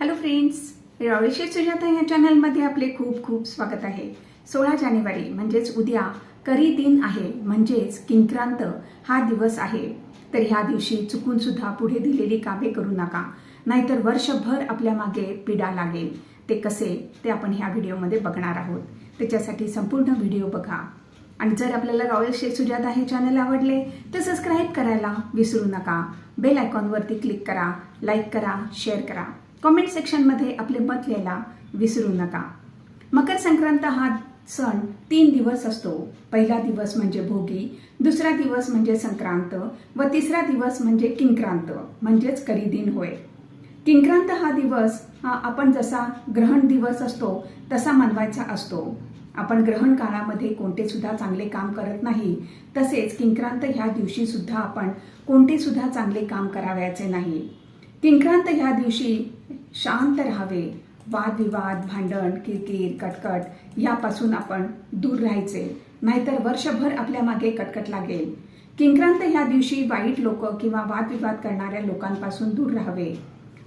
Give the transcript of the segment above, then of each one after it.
Hello friends रावळेश्वर Sujata या चॅनलमध्ये आपले खूप खूप स्वागत आहे. सोळा जानेवारी म्हणजेच उद्या करी दिन आहे म्हणजेच किंक्रांत हा दिवस आहे. तर ह्या दिवशी चुकून सुद्धा पुढे दिलेली कामे करू नका नाहीतर वर्षभर आपल्या मागे पिडा लागेल. ते कसे ते आपण ह्या व्हिडिओमध्ये बघणार आहोत. त्याच्यासाठी संपूर्ण व्हिडिओ बघा. आणि जर आपल्याला रॉयल शेख सुजाता हे चॅनल आवडले तर सबस्क्राईब करायला विसरू नका. बेल आयकॉनवरती क्लिक करा लाईक करा शेअर करा. कमेंट सेक्शनमध्ये आपले मत लिहायला विसरू नका. मकर संक्रांत हा सण तीन दिवस असतो. पहिला दिवस म्हणजे भोगी दुसरा दिवस म्हणजे संक्रांत व तिसरा दिवस म्हणजे किंक्रांत म्हणजेच करीदिन होय. किंक्रांत हा दिवस हा आपण जसा ग्रहण दिवस असतो तसा मनवायचा असतो. आपण ग्रहण काळामध्ये कोणते सुद्धा चांगले काम करत नाही तसेच किंक्रांत ह्या दिवशी सुद्धा आपण कोणते सुद्धा चांगले काम करावयाचे नाही. किंक्रांत ह्या दिवशी शांत राहावे. वादविवाद भांडण किरकिर कटकट यापासून आपण दूर राहायचे. नाहीतर वर्षभर आपल्या मागे कटकट लागेल. किंक्रांत ह्या दिवशी वाईट लोक किंवा वादविवाद करणाऱ्या लोकांपासून दूर राहावे.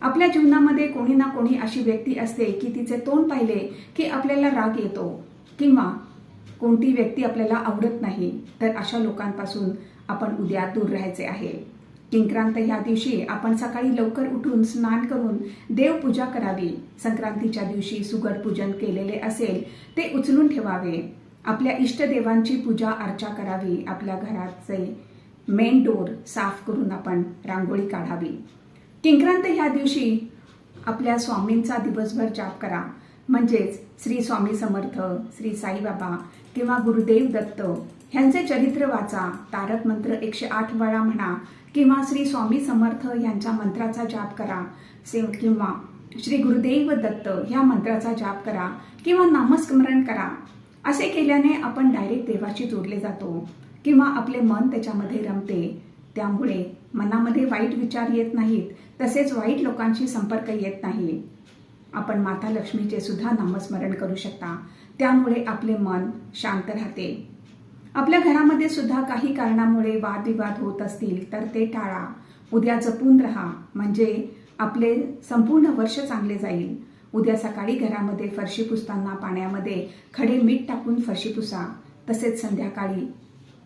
आपल्या जीवनामध्ये कोणी ना कोणी अशी व्यक्ती असते की तिचे तोंड पाहिले की आपल्याला राग येतो किंवा कोणती व्यक्ती आपल्याला आवडत नाही तर अशा लोकांपासून आपण उद्या दूर राहायचे आहे. किंक्रांत या दिवशी आपण सकाळी लवकर उठून स्नान करून देवपूजा करावी. संक्रांतीच्या दिवशी सुगड पूजन केलेले असेल ते उचलून ठेवावे. आपल्या इष्टदेवांची पूजा अर्चा करावी. आपल्या घराचे मेन डोर साफ करून आपण रांगोळी काढावी. किंक्रांत ह्या दिवशी आपल्या स्वामींचा दिवसभर जाप करा. म्हणजेच श्री स्वामी समर्थ श्री साईबाबा किंवा गुरुदेव दत्त ह्यांचे चरित्र वाचा तारक मंत्र एकशे आठ वेळा म्हणा किंवा श्री स्वामी समर्थ यांच्या मंत्राचा जाप करा. सेव किंवा श्री गुरुदेव दत्त ह्या मंत्राचा जाप करा किंवा नामस्मरण करा. असे केल्याने आपण डायरेक्ट देवाशी जोडले जातो किंवा आपले मन त्याच्यामध्ये रमते. त्यामुळे मनामध्ये वाईट विचार येत नाहीत तसेच वाईट लोकांशी संपर्क येत नाही. आपण माता लक्ष्मीचे सुद्धा नामस्मरण करू शकता. त्यामुळे आपले मन शांत राहते. आपल्या घरामध्ये सुद्धा काही कारणामुळे वादविवाद होत असतील तर ते टाळा. उद्या जपून राहा. म्हणजे आपले संपूर्ण वर्ष चांगले जाईल. उद्या सकाळी घरामध्ये फरशी पुसताना पाण्यामध्ये खडे मीठ टाकून फरशी पुसा. तसेच संध्याकाळी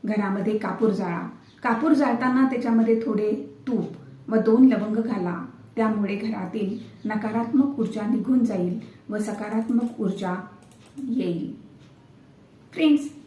घरामध्ये कापूर जाळा. कापूर जाळताना त्याच्यामध्ये थोडे तूप व दोन लवंग घाला. त्यामुळे घरातील नकारात्मक ऊर्जा निघून जाईल व सकारात्मक ऊर्जा येईल. फ्रेंड्स